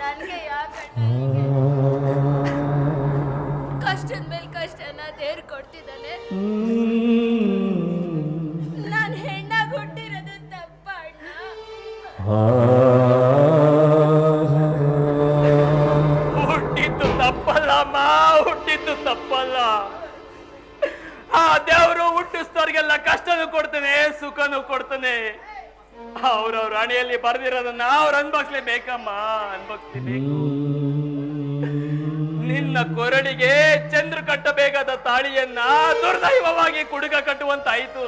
ನನಗೆ ಕಷ್ಟದ ಮೇಲೆ ಕಷ್ಟನ ದೇವ್ರು ಕೊಡ್ತಿದ್ದಾನೆ ನಾನು ಹೆಣ್ಣಾಗಿ ಹುಟ್ಟಿರೋದು ತಪ್ಪ ಹುಟ್ಟಿದ್ದು ತಪ್ಪಲ್ಲಮ್ಮ ಹುಟ್ಟಿದ್ದು ತಪ್ಪಲ್ಲ. ಆ ದೇವರು ಹುಟ್ಟಿಸ್ತವ್ರಿಗೆಲ್ಲ ಕಷ್ಟನೂ ಕೊಡ್ತಾನೆ, ಸುಖನೂ ಕೊಡ್ತಾನೆ. ಅವ್ರವ್ರ ಹಣೆಯಲ್ಲಿ ಬರ್ದಿರೋದನ್ನ ಅವ್ರು ಅನ್ಭವಿಸ್ಲೇಬೇಕಮ್ಮ ಅನ್ಭವಿಸ್ಲೇಬೇಕು ನಿನ್ನ ಕೊರಳಿಗೆ ಚಂದ್ರ ಕಟ್ಟಬೇಕಾದ ತಾಳಿಯನ್ನ ದುರ್ದೈವವಾಗಿ ಕುಡುಗ ಕಟ್ಟುವಂತಾಯ್ತು.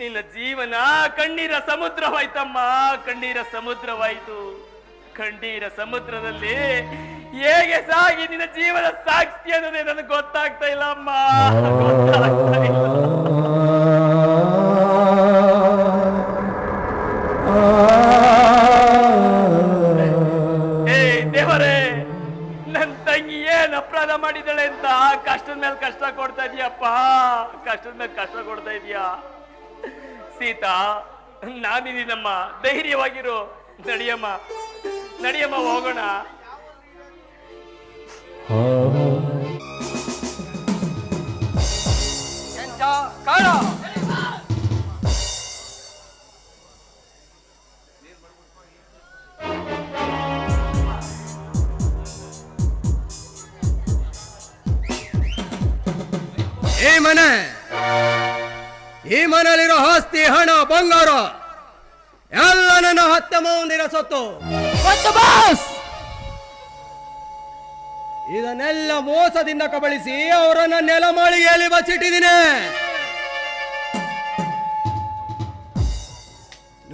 ನಿನ್ನ ಜೀವನ ಕಣ್ಣೀರ ಸಮುದ್ರವಾಯ್ತಮ್ಮ, ಕಣ್ಣೀರ ಸಮುದ್ರವಾಯ್ತು. ಕಣ್ಣೀರ ಸಮುದ್ರದಲ್ಲಿ ಹೇಗೆ ಸಾಗಿ ನಿನ್ನ ಜೀವನ ಸಾಕ್ಷಿ ಅನ್ನೋದೇ ನನಗೆ ಗೊತ್ತಾಗ್ತಾ ಇಲ್ಲ ಅಮ್ಮ. ಗೊತ್ತಾಗ್ತಾ ಇಲ್ಲ. ದೇವರೇ ನನ್ನ ತಂಗಿ ಏನ್ ಅಪರಾಧ ಮಾಡಿದ್ದಾಳೆ ಅಂತ ಕಷ್ಟದ ಮೇಲೆ ಕಷ್ಟ ಕೊಡ್ತಾ ಇದೀಯಪ್ಪ. ಕಷ್ಟದ ಮೇಲೆ ಕಷ್ಟ ಕೊಡ್ತಾ ಇದೀಯಾ? ಸೀತಾ ನಾನಿದ್ದೀನಮ್ಮ. ಧೈರ್ಯವಾಗಿರು ನಡಿಯಮ್ಮ. ನಡಿಯಮ್ಮ ಹೋಗೋಣ. ಈ ಮನೆ ಈ ಮನೆಯಲ್ಲಿರೋ ಆಸ್ತಿ ಹಣ ಬಂಗಾರ. ಎಲ್ಲ ನನ್ನ ಹತ್ತೆ ಮಾವಂದಿರ ಸೊತ್ತು ಇದನ್ನೆಲ್ಲ ಮೋಸದಿಂದ ಕಬಳಿಸಿ ಅವರನ್ನ ನೆಲಮಾಳಿಗೆಯಲ್ಲಿ ಬಚ್ಚಿಟ್ಟಿದ್ದೀನಿ.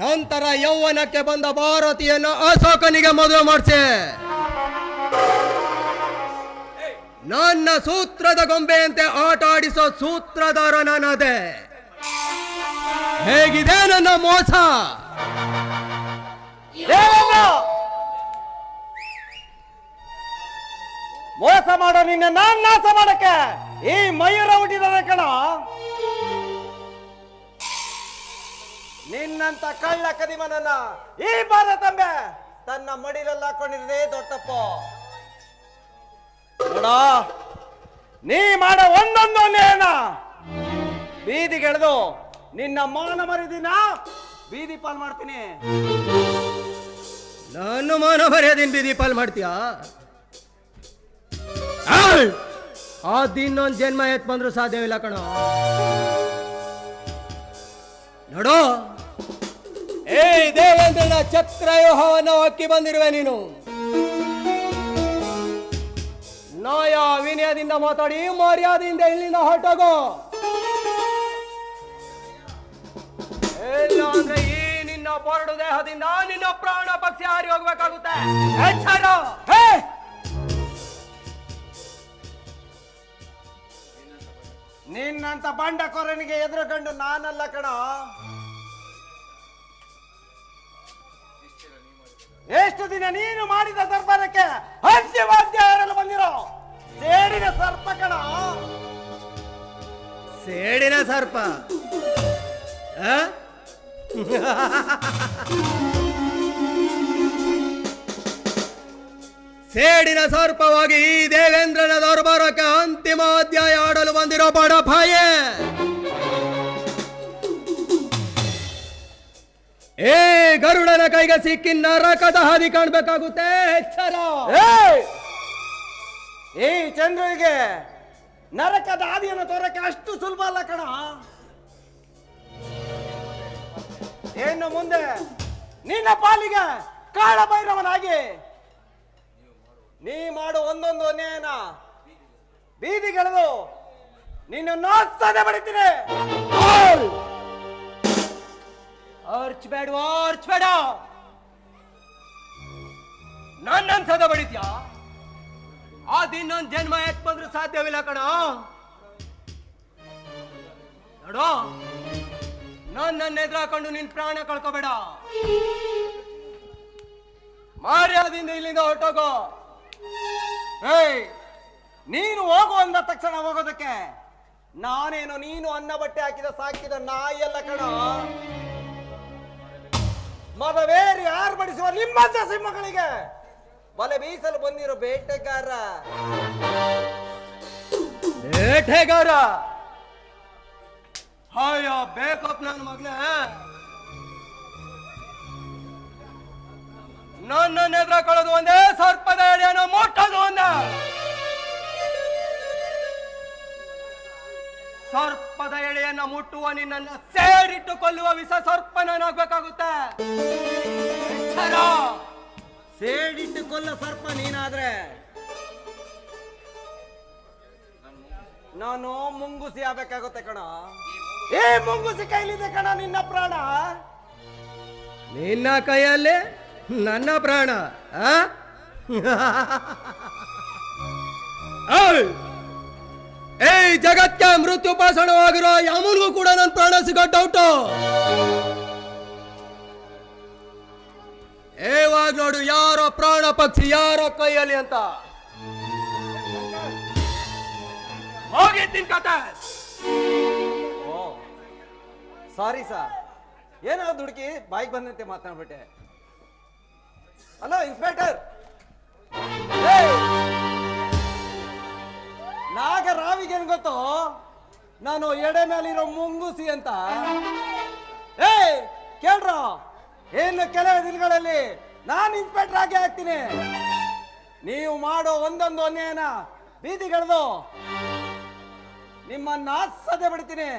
ನಂತರ ಯೌವನಕ್ಕೆ ಬಂದ ಭಾರತೀಯನ ಅಶೋಕನಿಗೆ ಮದುವೆ ಮಾಡಿಸಿ. ನನ್ನ ಸೂತ್ರದ ಗೊಂಬೆಯಂತೆ ಆಟ ಆಡಿಸೋ ಸೂತ್ರಧಾರ ನಾನದೆ ಹೇಗಿದೆ ನನ್ನ ಮೋಸ? ಮೋಸ ಮಾಡೋ ನಿನ್ನ ನಾನ್ ನಾಶ ಮಾಡಕ್ಕೆ ಈ ಮಯೂರ ಹುಟ್ಟಿದರೆ ಕಣ. ನಿನ್ನಂತ ಕಳ್ಳ ಕದಿಮನನ್ನ ಈ ಭಾರತಂಬೆ ತನ್ನ ಮಡಿಲಲ್ಲಿ ಹಾಕೊಂಡಿದ್ರೆ ದೊಡ್ಡಪ್ಪ ನೋಡ, ನೀ ಮಾಡೋ ಒಂದೊಂದು ಬೀದಿಗೆಳೆದು ನಿನ್ನ ಮಾನ ಮರ್ಯಾದಿನ ಬೀದಿ ಪಾಲ್ ಮಾಡ್ತೀನಿ. ನಾನು ಮಾನ ಮರ್ಯಾದಿನ ಬೀದಿ ಪಾಲ್ ಮಾಡ್ತೀಯಾ? ದಿನ್ನೊಂದು ಜನ್ಮ ಎತ್ ಬಂದ್ರು ಸಾಧ್ಯವಿಲ್ಲ ಕಣ. ನೋಡು. ಏ ದೇವೇಂದ್ರನ ಛತ್ರವ್ಯೂಹವನ್ನು ಹೊಕ್ಕಿ ಬಂದಿರುವೆ ನೀನು. ನಾಯ ವಿನಯದಿಂದ ಮಾತಾಡಿ ಮರ್ಯಾದೆಯಿಂದ ಇಲ್ಲಿಂದ ಹೊರಟೋಗು. ಅಂದ್ರೆ ಈ ನಿನ್ನ ಪೊರಡು ದೇಹದಿಂದ ನಿನ್ನ ಪ್ರಾಣ ಪಕ್ಷಿ ಹಾರಿ ಹೋಗ್ಬೇಕಾಗುತ್ತೆ. ಎಚ್ಚರ! ನಿನ್ನಂತ ಬಂಡಕೋರನಿಗೆ ಎದುರುಗಂಡು ನಾನಲ್ಲ ಕಣ. ಎಷ್ಟು ದಿನ ನೀನು ಮಾಡಿದ ದರ್ಬಾರಕ್ಕೆ ಹಂಚಿವಾದ್ಯ ಹಾರಲು ಬಂದಿರೋ? ಸೇಡಿನ ಸರ್ಪ ಕಣ. ಸೇಡಿನ ಸರ್ಪ, ಆ? ಸೇಡಿನ ಸರ್ಪವಾಗಿ ಈ ದೇವೇಂದ್ರನ ದರ್ಬಾರಕ್ಕೆ ಅಂತಿಮ ಅಧ್ಯಾಯ ಆಡಲು ಬಂದಿರೋ ಬಡಪಾಯೆ ಏ, ಗರುಡನ ಕೈಗೆ ಸಿಕ್ಕಿ ನರಕದ ಹಾದಿ ಕಾಣ್ಬೇಕಾಗುತ್ತೆ. ಎಚ್ಚರ. ಈ ಚಂದ್ರಿಗೆ ನರಕದ ಹಾದಿಯನ್ನು ತೋರಕ್ಕೆ ಅಷ್ಟು ಸುಲಭ ಅಲ್ಲ ಕಣ. ಏನು ಮುಂದೆ ನಿನ್ನ ಪಾಲಿಗೆ ಕಾಳ ಭೈರವನಾಗಿ ನೀ ಮಾಡು ಒಂದೊಂದು ಅನ್ಯಾಯನ. ಬೀದಿಗೆಳೆದು ನಿನ್ನ ನಾಸ್ತದೆ ಬಡಿತೀನಿ. ವಾರ್ಚ ಬೇಡ. ನನ್ನ ಅನ್ಸದ ಬಡಿದ್ಯಾ ಅದಿನ್ನೊಂದು ಜನ್ಮ ಎತ್ ಬಂದ್ರೆ ಸಾಧ್ಯವಿಲ್ಲ ಕಣ? ನೋಡು. ನನ್ನ ಎದುರಾಕೊಂಡು ನಿನ್ ಪ್ರಾಣ ಕಳ್ಕೋಬೇಡ. ಮಾರ್ಯಾದಿಂದ ಇಲ್ಲಿಂದ ಹೊರಟೋಗೋ. ಏಯ್, ನೀನು ಹೋಗು ಅಂದ ತಕ್ಷಣ ಹೋಗೋದಕ್ಕೆ. ನಾನೇನು ನೀನು ಅನ್ನ ಬಟ್ಟೆ ಹಾಕಿದ, ಸಾಕಿದ ನಾಯಿಯಲ್ಲ ಕಣ. ಮದವೇರಿ ಆರ್ಭಡಿಸುವ ನಿಮ್ಮಂತ ಸಿಂಹಗಳಿಗೆ. ಬಲೆ ಬೀಸಲು ಬಂದಿರೋ ಬೇಟೆಗಾರ. ಬೇಟೆಗಾರ. ಹಾಯ ಬೇಕಪ್ಪ ನನ್ನ ಮಗ್ನೆ. ನನ್ನ ಎದುರ ಕಳೆದು ಒಂದೇ ಸರ್ಪದ ಎಡೆಯನ್ನು ಮುಟ್ಟೋದು ಒಂದ. ಸರ್ಪದ ಎಳೆಯನ್ನ ಮುಟ್ಟುವ ನಿನ್ನನ್ನು ಸೇರಿಟ್ಟು ಕೊಲ್ಲುವ ವಿಷ ಸರ್ಪ ನಾನಾಗ್ಬೇಕಾಗುತ್ತೆ ಸೇಡಿಟ್ಟು ಕೊಲ್ಲ ಸರ್ಪ ನೀನಾದ್ರೆ. ನಾನು ಮುಂಗುಸಿ ಆಗ್ಬೇಕಾಗುತ್ತೆ ಕಣ. ಏ, ಮುಂಗುಸಿ ಕೈಲಿದೆ ಕಣ ನಿನ್ನ ಪ್ರಾಣ. ನಿನ್ನ ಕೈಯಲ್ಲಿ ನನ್ನ ಪ್ರಾಣ! ಜಗತ್ತೆ ಜಗತ್ಗೆ ಮೃತ್ಯುಪಾಸನವಾಗಿರೋ ಯಾಮೂಲ್ಗೂ ಕೂಡ ನನ್ನ ಪ್ರಾಣ ಸಿಗೋ ಡೌಟು ಏವಾಗ ನೋಡು, ಯಾರೋ ಪ್ರಾಣ ಪಕ್ಷಿ, ಯಾರೋ ಕೈಯಲ್ಲಿ ಅಂತ. ಹೋಗಿದ್ದೀನಿ ಕತೆ ಓ ಸಾರಿ ಸರ್ ಏನೋ ದುಡುಕಿ ಬಾಯಿಗೆ ಬಂದಂತೆ ಮಾತನಾಡ್ಬಿಟ್ಟೆ ಅಲೋ ಇನ್ಸ್ಪೆಕ್ಟರ್ ನಾಗ ರಾವಿಗೇನು ಗೊತ್ತು? ನಾನು ಎಡೆ ಮೇಲಿರೋ ಮುಂಗುಸಿ ಅಂತ. ಏ ಕೇಳ್ರ? ಏನು ಕೆಲವು ದಿನಗಳಲ್ಲಿ ನಾನು ಇನ್ಸ್ಪೆಕ್ಟರ್ ಆಗಿ ಹಾಕ್ತೀನಿ ನೀವು ಮಾಡೋ ಒಂದೊಂದು ಅನ್ಯಾಯನ ಬೀದಿಗಳದು ನಿಮ್ಮನ್ನ ಸದೆ ಬಿಡ್ತೀನಿ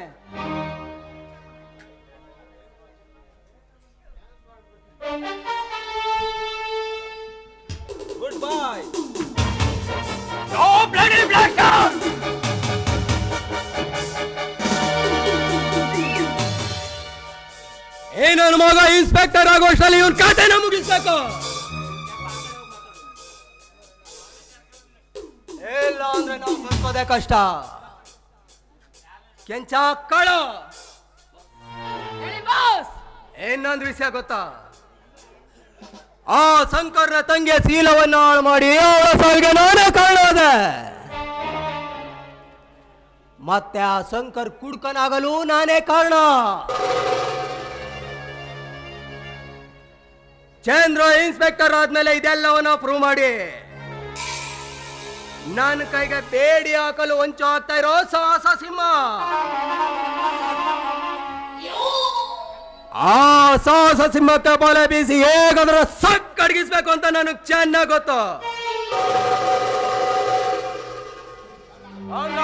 ನನ್ನ ಮಗ ಇನ್ಸ್ಪೆಕ್ಟರ್ ಆಗೋಷ್ಟರಲ್ಲಿ ಇವನ್ ಖಾತೆನ ಮುಗಿಸ್ಬೇಕು. ಇಲ್ಲ ಅಂದ್ರೆ ನಾವು ಬದುಕೋದೇ ಕಷ್ಟ. ಕೆಂಚ ಕಳ. ಹೇಳಿ ಬಾಸ್. ಇನ್ನೊಂದು ವಿಷಯ ಗೊತ್ತಾ? ಆ ಶಂಕರ್ನ ತಂಗಿಯ ಶೀಲವನ್ನು ಹಾಳು ಮಾಡಿ ಅವಳ ಸಾವಿಗೆ ನಾನೇ ಕಾರಣ ಅದೆ ಮತ್ತೆ ಆ ಶಂಕರ್ ಕುಡ್ಕನಾಗಲು ನಾನೇ ಕಾರಣ. ಚಂದ್ರ ಇನ್ಸ್ಪೆಕ್ಟರ್ ಆದ್ಮೇಲೆ ಇದೆಲ್ಲವನ್ನ ಪ್ರೂವ್ ಮಾಡಿ. ನನ್ನ ಕೈಗೆ ಬೇಡಿ ಹಾಕಲು ಹೊಂಚು ಆಗ್ತಾ ಇರೋ ಸಾಹಸ ಸಿಂಹ. ಆ ಸಾಹಸ ಸಿಂಹಕ್ಕೆ ಬಲೆ ಬೀಸಿ ಹೇಗಾದ್ರೂ ಸಕ್ ಅಡಗಿಸ್ಬೇಕು ಅಂತ ನನಗೆ ಚೆನ್ನಾಗಿ ಗೊತ್ತು. ಹಂಗ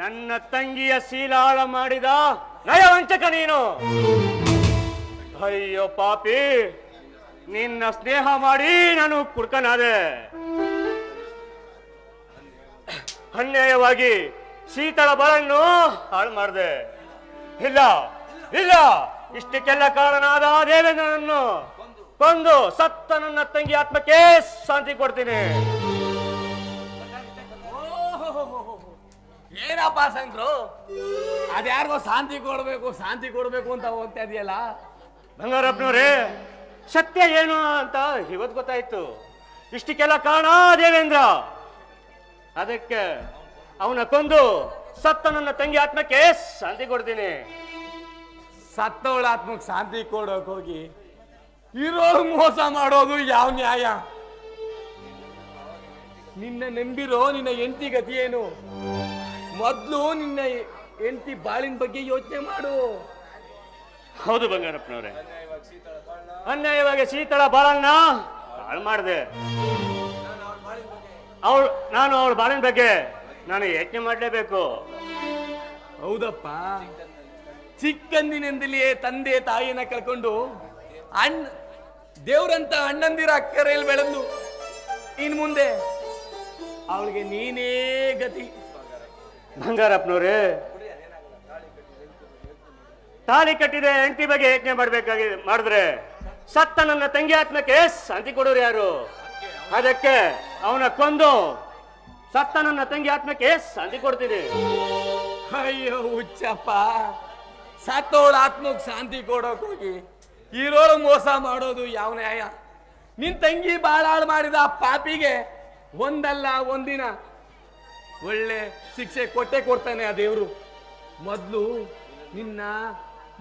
ನನ್ನ ತಂಗಿಯ ಶೀಲಾಳ ಮಾಡಿದ ನಯವಂಚಕ ನೀನು. ಅಯ್ಯೋ ಪಾಪಿ, ನಿನ್ನ ಸ್ನೇಹ ಮಾಡಿ ನಾನು ಕುಡ್ಕನಾದೆ ಅನ್ಯಾಯವಾಗಿ ಶೀತಳ ಬರನ್ನು ಹಾಳು ಮಾಡಿದೆ. ಇಲ್ಲ ಇಲ್ಲ, ಇಷ್ಟಕ್ಕೆಲ್ಲ ಕಾರಣನಾದ ದೇವೇಂದ್ರನನ್ನು ಕೊಂದು ಸತ್ತ ನನ್ನ ತಂಗಿ ಆತ್ಮಕ್ಕೆ ಶಾಂತಿ ಕೊಡ್ತೀನಿ. ಏನಪ್ಪ ಶಂಕರು? ಅದ್ಯಾರಿಗೋ ಶಾಂತಿ ಕೊಡಬೇಕು ಶಾಂತಿ ಕೊಡಬೇಕು ಅಂತ ಹೋಗ್ತಾ ಇದೆಯಲ್ಲ? ಬಂಗಾರಪ್ಪನವ್ರೆ ಸತ್ಯ ಏನು ಅಂತ ಇವತ್ತು ಗೊತ್ತಾಯ್ತು. ಇಷ್ಟಕ್ಕೆಲ್ಲ ಕಾರಣ ದೇವೇಂದ್ರ. ಅದಕ್ಕೆ ಅವನ ಕೊಂದು ಸತ್ತ ನನ್ನ ತಂಗಿ ಆತ್ಮಕ್ಕೆ ಶಾಂತಿ ಕೊಡ್ತೀನಿ. ಸತ್ತವಳ ಆತ್ಮಕ್ಕೆ ಶಾಂತಿ ಕೊಡೋಕೆ ಹೋಗಿ ಇರೋ ಮೋಸ ಮಾಡೋದು ಯಾವ ನ್ಯಾಯ? ನಿನ್ನ ನಂಬಿರೋ ನಿನ್ನ ಹೆಂಡತಿ ಗತಿ ಏನು? ಮೊದ್ಲು ನಿನ್ನ ಹೆಂಡತಿ ಬಾಳಿನ ಬಗ್ಗೆ ಯೋಚನೆ ಮಾಡು. ಹೌದು ಬಂಗಾರಪ್ಪನವ್ರೆ. ಅನ್ಯಾಯವಾಗಿ ಶೀತಳ ಬಾಳಣ್ಣ ಹಾಳು ಮಾಡಿದೆ. ಅವಳು ನಾನು ಅವಳ ಬಾಳಿನ ಬಗ್ಗೆ ನಾನು ಯೋಚನೆ ಮಾಡಲೇಬೇಕು. ಹೌದಪ್ಪ. ಚಿಕ್ಕಂದಿನಿಂದಲೇ ತಂದೆ ತಾಯಿನ ಕಳ್ಕೊಂಡು ಅಣ್ಣ ದೇವ್ರಂತ ಅಣ್ಣಂದಿರ ಅಕ್ಕರೆಯಲ್ಲಿ ಬೆಳೆದು ಇನ್ ಮುಂದೆ ಅವಳಿಗೆ ನೀನೇ ಗತಿ. ಬಂಗಾರಪ್ಪನವ್ರೆ. ತಾಳಿ ಕಟ್ಟಿದೆ, ಹೆಂಡತಿ ಬಗ್ಗೆ ಯೋಚನೆ ಮಾಡ್ಬೇಕಾಗಿ ಮಾಡಿದ್ರೆ. ಸತ್ತ ನನ್ನ ತಂಗಿ ಆತ್ಮಕ್ಕೆ ಶಾಂತಿ ಕೊಡೋರು ಯಾರು? ಅದಕ್ಕೆ ಅವನ ಕೊಂದು ಸತ್ತ ನನ್ನ ತಂಗಿ ಆತ್ಮಕ್ಕೆ ಶಾಂತಿ ಕೊಡ್ತೀನಿ. ಅಯ್ಯೋ, ಹುಚ್ಚಪ್ಪ. ಸತ್ತೋಳ ಆತ್ಮಕ್ ಶಾಂತಿ ಕೊಡೋಕ್ ಹೋಗಿ. ಇರೋಳು ಮೋಸ ಮಾಡೋದು ಯಾವ ನ್ಯಾಯ? ನಿನ್ ತಂಗಿ ಬಾಳಾಳು ಮಾಡಿದ ಆ ಪಾಪಿಗೆ ಒಂದಲ್ಲ ಒಂದಿನ ಒಳ್ಳೆ ಶಿಕ್ಷೆ ಕೊಟ್ಟೆ ಕೊಡ್ತಾನೆ ಆ ದೇವರು. ಮೊದಲು ನಿನ್ನ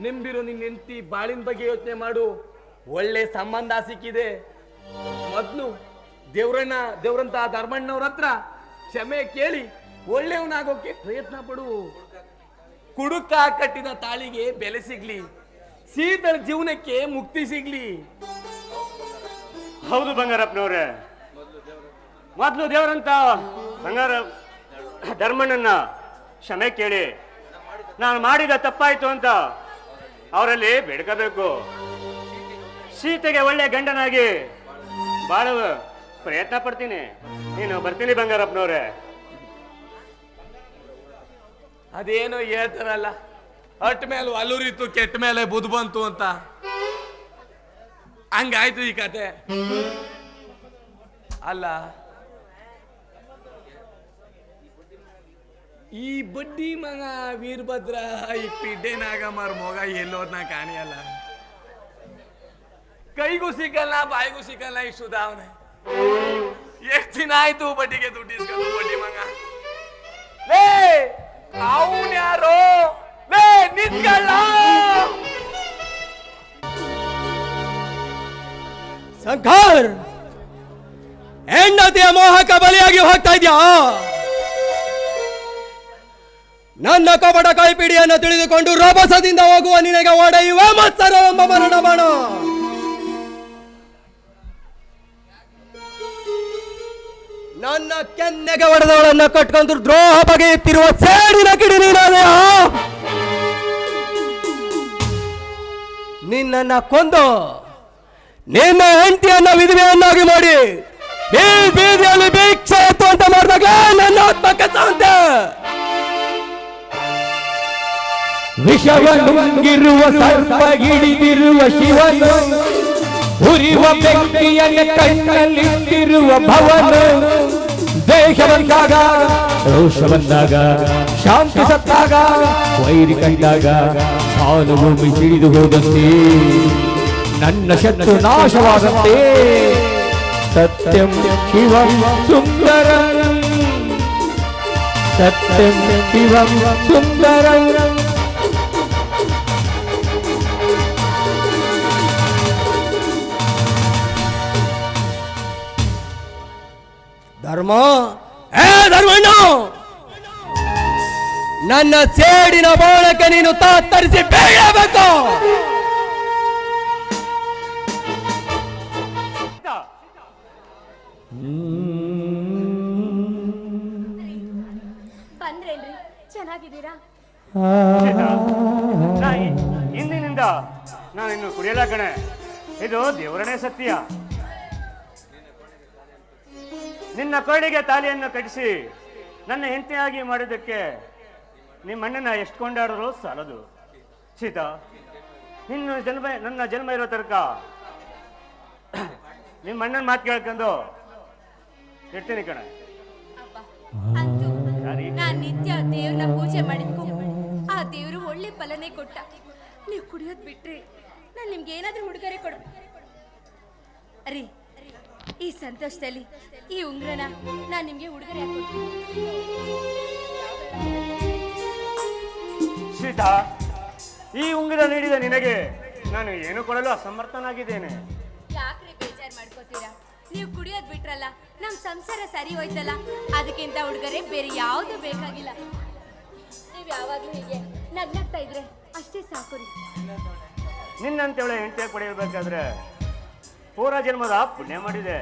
ನೆಂಬಿರೋ ನಿನ್ನ ಹೆಂಡತಿ ಬಾಳಿನ ಬಗ್ಗೆ ಯೋಚನೆ ಮಾಡು. ಒಳ್ಳೆ ಸಂಬಂಧ ಸಿಕ್ಕಿದೆ. ಮೊದ್ಲು ದೇವ್ರಣ್ಣ ದೇವ್ರಂತ ಧರ್ಮಣ್ಣವ್ರ ಹತ್ರ ಕ್ಷಮೆ ಕೇಳಿ ಒಳ್ಳೆಯವನಾಗೋಕೆ ಪ್ರಯತ್ನ ಪಡು. ಕುಡುಕ ಕಟ್ಟಿದ ತಾಳಿಗೆ ಬೆಲೆ ಸಿಗ್ಲಿ. ಸೀತಳ ಜೀವನಕ್ಕೆ ಮುಕ್ತಿ ಸಿಗ್ಲಿ. ಹೌದು ಬಂಗಾರಪ್ಪನವ್ರೆ. ಮೊದಲು ದೇವರಂತ ಬಂಗಾರ ಧರ್ಮಣ್ಣನ ಕ್ಷಮೆ ಕೇಳಿ. ನಾನು ಮಾಡಿದ ತಪ್ಪಾಯ್ತು ಅಂತ ಅವರಲ್ಲಿ ಬೇಡ್ಕೋಬೇಕು. ಸೀತೆಗೆ ಒಳ್ಳೆ ಗಂಡನಾಗಿ ಬಾಳ ಪ್ರಯತ್ನ ಪಡ್ತೀನಿ. ನೀನು ಬರ್ತೀನಿ ಬಂಗಾರಪ್ಪನವ್ರೆ. ಅದೇನೋ ಹೇಳ್ತಾರಲ್ಲ, ಅಟ್ ಮೇಲೆ ಅಲ್ಲೂರಿತ್ತು ಕೆಟ್ಟ ಮೇಲೆ ಬುದ್ ಬಂತು ಅಂತ. ಹಂಗಾಯ್ತು ಈ ಕತೆ. ಅಲ್ಲ ಈ ಬಡ್ಡಿ ಮಗ ವೀರಭದ್ರ ಈ ಪಿಡ್ಡೆ ನಾಗಮ್ಮರ ಮೊಗ, ಎಲ್ಲೋದ್ನ ಕಾಣಿಯಲ್ಲ. ಕೈಗೂ ಸಿಕ್ಕಲ್ಲ, ಬಾಯಿಗೂ ಸಿಕ್ಕಲ್ಲ ಈ ಸುಧಾವನೆ ಎಷ್ಟು ದಿನ ಆಯ್ತು ಬಡ್ಡಿಗೆ ದುಡ್ಡು ಇಸ್ಕೊಂಡು ಬಡ್ಡಿ ಮಗ? ಲೇ, ಅವನ್ ಯಾರೋ? ಲೇ, ನಿಂತ್ಕೊಳ್ಳ! ಶಂಕರ್ ಹೆಂಡತಿಯ ಮೋಹಕ ಬಲಿಯಾಗಿ ಹೋಗ್ತಾ ಇದ್ಯಾ? ನನ್ನ ಕಬಡ ಕೈಪಿಡಿಯನ್ನು ತಿಳಿದುಕೊಂಡು ರೋಬಸದಿಂದ ಹೋಗುವ ನಿನಗೆ ಒಡೆಯುವ ಮತ್ಸರೋ ಎಂಬ ಮರಣ ಬಾಣ ನನ್ನ ಕೆನ್ನೆಗೆ ಒಡೆದವಳನ್ನ ಕಟ್ಕೊಂಡು ದ್ರೋಹ ಬಗೆಯುತ್ತಿರುವ ಸೇಡಿನ ಕಿಡಿ ನೀನಾದೆಯಾ? ನಿನ್ನನ್ನ ಕೊಂದು ನಿನ್ನ ಹೆಂಡತಿಯನ್ನ ವಿಧವೆಯನ್ನಾಗಿ ಮಾಡಿ ಬೀದಿಯಲ್ಲಿ ಭಿಕ್ಷೆ ಎತ್ತುವಂತ ಮಾಡಿದಾಗ ನನ್ನ ಆತ್ಮಕ್ಕೆ ಶಾಂತಿ ವಿಷವನುಂಗಿರುವ ಸರ್ಪ ಹಿಡಿದಿರುವ ಶಿವನು ಉರಿವ ಬೆಂಕಿಯನ್ನು ಕಣ್ಣಲ್ಲಿಟ್ಟಿರುವ ಭವನು. ದೇಶ ಬಂದಾಗ ರೋಷ ಬಂದಾಗ ಶಾಂತಿ ಸತ್ತಾಗ, ವೈರಿ ಕಂಡಾಗ ಭಾನುಭೂಮಿ ಸಿಡಿದು ಹೋದಂತೆ. ನನ್ನ ಶತ್ರು ನಾಶವಾದಂತೆ. ಸತ್ಯಂ ಶಿವಂ ಸುಂದರ. ಸತ್ಯಂ ಶಿವಂ ಸುಂದರಂ. ಧರ್ಮ? ಏ ಧರ್ಮಣ್ಣ! ನನ್ನ ಸೇಡಿನ ಬಾಳಕ್ಕೆ ನೀನು ತಾತ್ತರಿಸಿ ಬೇಯಬೇಕು ಬಂದ್ರೇನ್ರಿ? ಚೆನ್ನಾಗಿದ್ದೀರಾ? ಇಂದಿನಿಂದ ನಾನು ಇನ್ನು ಕುಡಿಯಲ್ಲ ಕಣೆ. ಇದು ದೇವರನೇ ಸತ್ಯ. ನಿನ್ನ ಕೊರಳಿಗೆ ತಾಲಿಯನ್ನು ಕಟ್ಟಿಸಿ ನನ್ನ ಹೆಂಡತಿಯಾಗಿ ಮಾಡಿದ್ದಕ್ಕೆ ನಿಮ್ಮ ಅಣ್ಣನ ಎಷ್ಟು ಕೊಂಡಾಡಿದ್ರು ಸಾಲದು. ಸೀತಾ, ನಿನ್ನ ಜನ್ಮ, ನನ್ನ ಜನ್ಮ ಇರೋ ತರ್ಕ ನಿಮ್ಮ ಅಣ್ಣನ ಮಾತು ಕೇಳ್ಕೊಂಡು ಇರ್ತೀನಿ ಕಣ? ನಾನ್ ನಿತ್ಯ ದೇವ್ರನ್ನ ಪೂಜೆ ಮಾಡಿದ್ಕು ಆ ದೇವರು ಒಳ್ಳೆ ಫಲನೇ ಕೊಟ್ಟ. ನೀವು ಕುಡಿಯೋದು ಬಿಟ್ರಿ, ನಾನು ನಿಮ್ಗೆ ಏನಾದರೂ ಹುಡುಗರೇ ಕೊಡ್ಬೇಕು ರೀ ಈ ಸಂತೋಷದಲ್ಲಿ ಈ ಉಂಗ್ರನ ನಾನು ನಿಮಗೆ ಉಡುಗೊರೆ ಸೀತಾ ಈ ಉಂಗುರ ನೀಡಿದ ನಿನಗೆ ನಾನು ಏನು ಕೊಡಲು ಅಸಮರ್ಥನಾಗಿದ್ದೇನೆ? ಯಾಕ್ರಿ ಬೇಜಾರ್ ಮಾಡ್ಕೋತೀರಾ? ನೀವು ಕುಡಿಯೋದ್ ಬಿಟ್ರಲ್ಲ ನಮ್ ಸಂಸಾರ ಸರಿ ಹೋಯ್ತಲ್ಲ ಅದಕ್ಕಿಂತ ಉಡುಗೊರೆ ಬೇರೆ ಯಾವುದು ಬೇಕಾಗಿಲ್ಲ. ನೀವು ಯಾವಾಗ್ಲೂ ಹೀಗೆ ನಗ್ನಾಗ್ತಾ ಇದ್ರೆ ಅಷ್ಟೇ ಸಾಕು ಹೆಂಟೆ ಹೆಂಡತಿ ಪಡೆಯಬೇಕಾದ್ರೆ ಪೂರ್ವ ಜನ್ಮದ ಪುಣ್ಯ ಮಾಡಿದೆ.